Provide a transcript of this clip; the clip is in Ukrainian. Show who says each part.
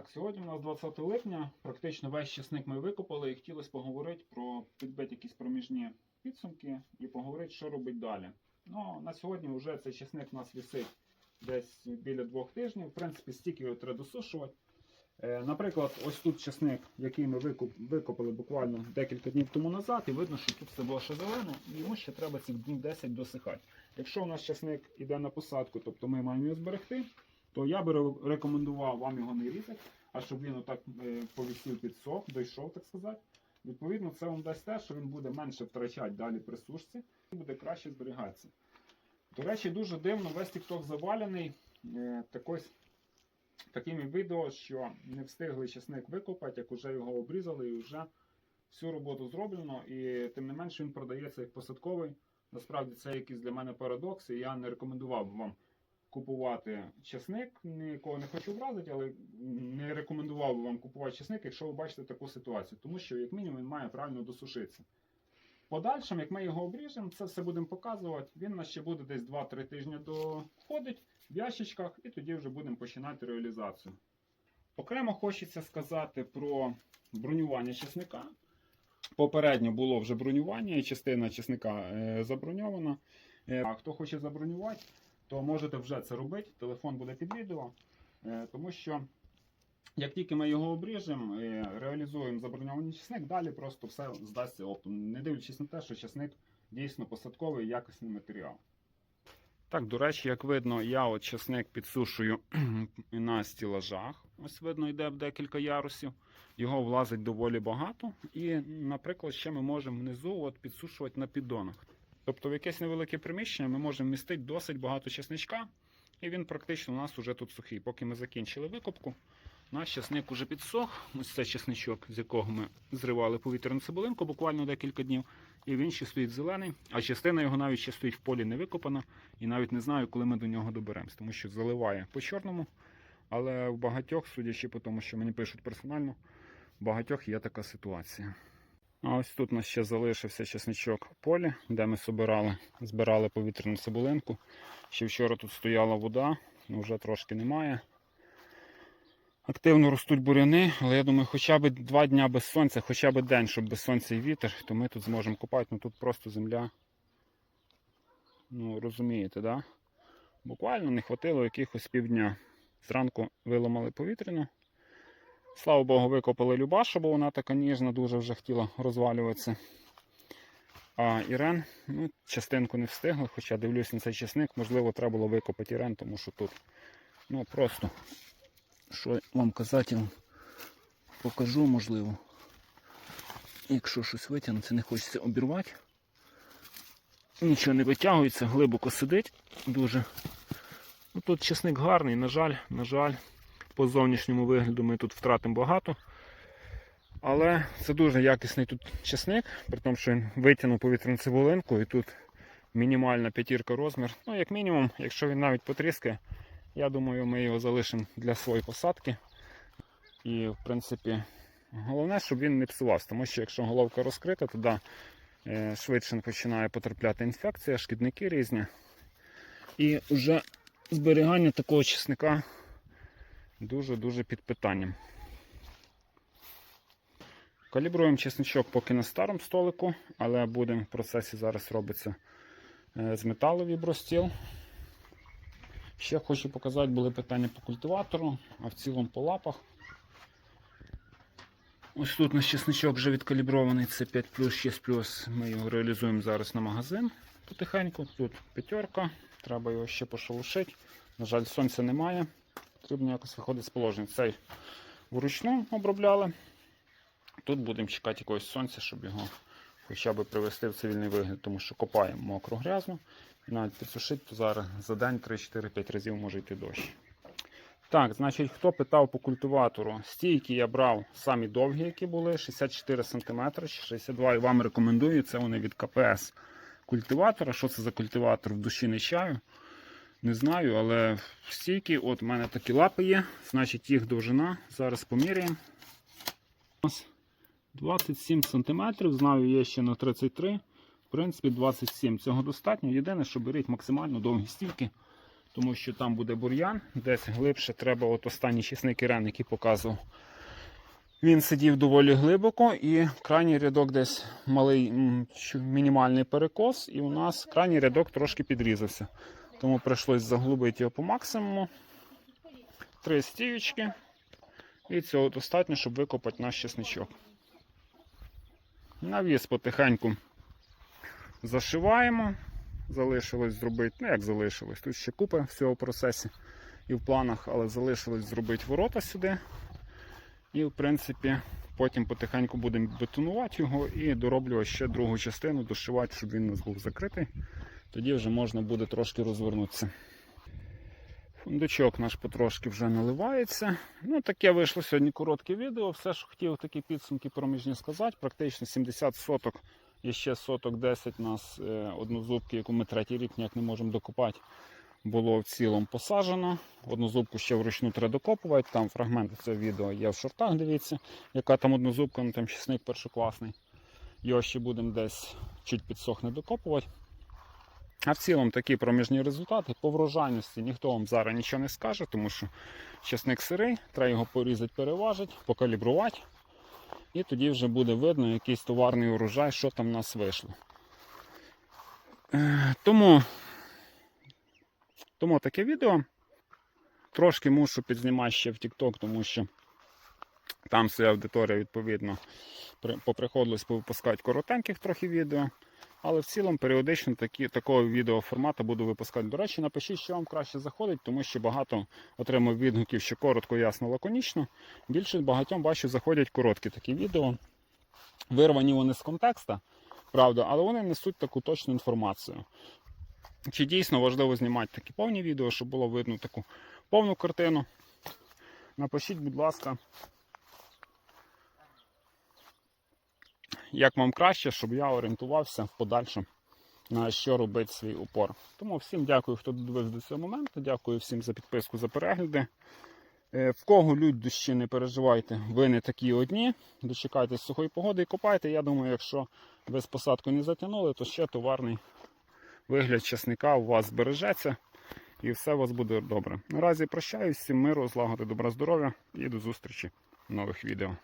Speaker 1: Так, сьогодні у нас 20 липня. Практично весь часник ми викопали і хотілося поговорити про підбити якісь проміжні підсумки і поговорити, що робити далі. Ну, на сьогодні вже цей часник у нас висить десь біля двох тижнів. В принципі, стільки його треба досушувати. Е, Наприклад, ось тут часник, який ми викопали буквально декілька днів тому назад, і видно, що тут все було ще зелено, і йому ще треба цих днів 10 досихати. Якщо у нас часник іде на посадку, тобто ми маємо його зберегти, то я би рекомендував вам його не різати, а щоб він отак е, повісів під сок, дійшов, так сказати. Відповідно, це вам дасть те, що він буде менше втрачати далі при сушці і буде краще зберігатися. До речі, дуже дивно, весь TikTok завалений е, такось, такими відео, що не встигли чесник викопати, як вже його обрізали і вже всю роботу зроблено. І тим не менше він продається як посадковий. Насправді це якийсь для мене парадокс, і я не рекомендував вам купувати чесник. Нікого не хочу вразити, але не рекомендував би вам купувати чесник, якщо ви бачите таку ситуацію, тому що, як мінімум, він має правильно досушитися. Подальшим, як ми його обріжемо, це все будемо показувати. Він у нас ще буде десь 2-3 тижні доходить в ящичках, і тоді вже будемо починати реалізацію. Окремо хочеться сказати про бронювання чесника. Попередньо було вже бронювання, і частина чесника е, заброньована. Е, а хто хоче забронювати, то можете вже це робити. Телефон буде під відео. Е, тому що як тільки ми його обріжемо, е, реалізуємо заброньований чесник, далі просто все здасться оптом. Не дивлячись на те, що чесник дійсно посадковий якісний матеріал. Так, до речі, як видно, я от чесник підсушую на стілажах. Ось видно, йде в декілька ярусів. Його влазить доволі багато. І, наприклад, ще ми можемо внизу от підсушувати на піддонах. Тобто в якесь невелике приміщення ми можемо містити досить багато чесничка, і він практично у нас уже тут сухий. Поки ми закінчили викопку, наш чесник уже підсох. Ось це чесничок, з якого ми зривали повітряну цибулинку буквально декілька днів. І він ще стоїть зелений, а частина його навіть ще стоїть в полі не викопана. І навіть не знаю, коли ми до нього доберемось, тому що заливає по чорному. Але в багатьох, судячи по тому, що мені пишуть персонально, в багатьох є така ситуація. А ось тут у нас ще залишився чесничок полі, де ми собирали, збирали повітряну цибулинку. Ще вчора тут стояла вода, ну вже трошки немає. Активно ростуть буряни, але я думаю, хоча б два дня без сонця, хоча б день, щоб без сонця і вітер, то ми тут зможемо копати. Ну тут просто земля. Ну, розумієте, да? Буквально не хватило якихось півдня. Зранку виламали повітряну. Слава Богу, викопали Любашу, бо вона така ніжна, дуже вже хотіла розвалюватися. А Ірен, ну, частинку не встигли, хоча дивлюсь на цей часник, можливо, треба було викопати Ірен, тому що тут ну просто, що вам казати, покажу, можливо. Якщо щось витягнеться, не хочеться обірвати. Нічого не витягується, глибоко сидить дуже. Ну, Тут часник гарний, на жаль, на жаль, по зовнішньому вигляду ми тут втратимо багато. Але це дуже якісний тут часник, при тому, що він витягнув повітряну цибулинку і тут мінімальна п'ятірка розмір. Ну, як мінімум, якщо він навіть потріскає, я думаю, ми його залишимо для своєї посадки. І, в принципі, головне, щоб він не псувався, тому що якщо головка розкрита, тоді е, швидше починає потрапляти інфекція, шкідники різні. І вже зберігання такого чесника дуже-дуже під питанням. Калібруємо чесничок поки на старому столику, але будемо в процесі зараз робиться е, з металу вібростіл. Ще хочу показати, були питання по культиватору, а в цілому по лапах. Ось тут наш чесничок вже відкалібрований, це 5 6 Ми його реалізуємо зараз на магазин потихеньку. Тут п'ятерка, треба його ще пошелушити. На жаль, сонця немає. Потрібно якось виходити з положення. Цей вручну обробляли. Тут будемо чекати якогось сонця, щоб його хоча б привести в цивільний вигляд, тому що копаємо мокро грязно. І навіть підсушити, то зараз за день 3-4-5 разів може йти дощ. Так, значить, хто питав по культиватору? Стійки я брав самі довгі, які були, 64 см, 62 і вам рекомендую. Це вони від КПС культиватора. Що це за культиватор в душі не чаю? Не знаю, але стійки, от у мене такі лапи є, значить їх довжина. Зараз поміряємо. У нас 27 см, знаю, є ще на 33 В принципі, 27 цього достатньо. Єдине, що беріть максимально довгі стійки. тому що там буде бур'ян, десь глибше треба, от останній чесник Ірен, який показував. Він сидів доволі глибоко, і крайній рядок десь малий мінімальний перекос, і у нас крайній рядок трошки підрізався. Тому прийшлось заглубити його по максимуму. Три стіючки. І цього достатньо, щоб викопати наш чесничок. Навіс потихеньку зашиваємо. Залишилось зробити, ну як залишилось, тут ще купа всього в процесі і в планах, але залишилось зробити ворота сюди. І, в принципі, потім потихеньку будемо бетонувати його і дороблювати ще другу частину, дошивати, щоб він у нас був закритий. Тоді вже можна буде трошки розвернутися. Фундучок наш потрошки вже наливається. Ну, таке вийшло сьогодні коротке відео. Все, що хотів такі підсумки проміжні сказати. Практично 70 соток і ще соток 10 у нас е, однозубки, яку ми третій рік ніяк не можемо докопати. Було в цілому посаджено. Однозубку ще вручну треба докопувати. Там фрагменти цього відео є в шортах, дивіться, яка там однозубка, ну там чесник першокласний. Його ще будемо десь чуть підсохне докопувати. А в цілому такі проміжні результати. По врожайності ніхто вам зараз нічого не скаже, тому що чесник сирий, треба його порізати, переважити, покалібрувати. І тоді вже буде видно якийсь товарний урожай, що там в нас вийшло. Е, Тому, тому таке відео. Трошки мушу підзнімати ще в TikTok, тому що там своя аудиторія, відповідно, поприходилось повипускати коротеньких трохи відео. Але в цілому періодично такі, такого відеоформату буду випускати. До речі, напишіть, що вам краще заходить, тому що багато отримав відгуків, що коротко, ясно, лаконічно. Більше багатьом бачу, заходять короткі такі відео. Вирвані вони з контекста, правда, але вони несуть таку точну інформацію. Чи дійсно важливо знімати такі повні відео, щоб було видно таку повну картину? Напишіть, будь ласка, як вам краще, щоб я орієнтувався в подальшому на що робити свій упор. Тому всім дякую, хто додивився до цього моменту. Дякую всім за підписку, за перегляди. Е, В кого лють дощі, не переживайте, ви не такі одні. Дочекайтесь сухої погоди і копайте. Я думаю, якщо ви з посадку не затягнули, то ще товарний вигляд часника у вас збережеться і все у вас буде добре. Наразі прощаюсь, всім миру, злагоди, добра здоров'я і до зустрічі в нових відео.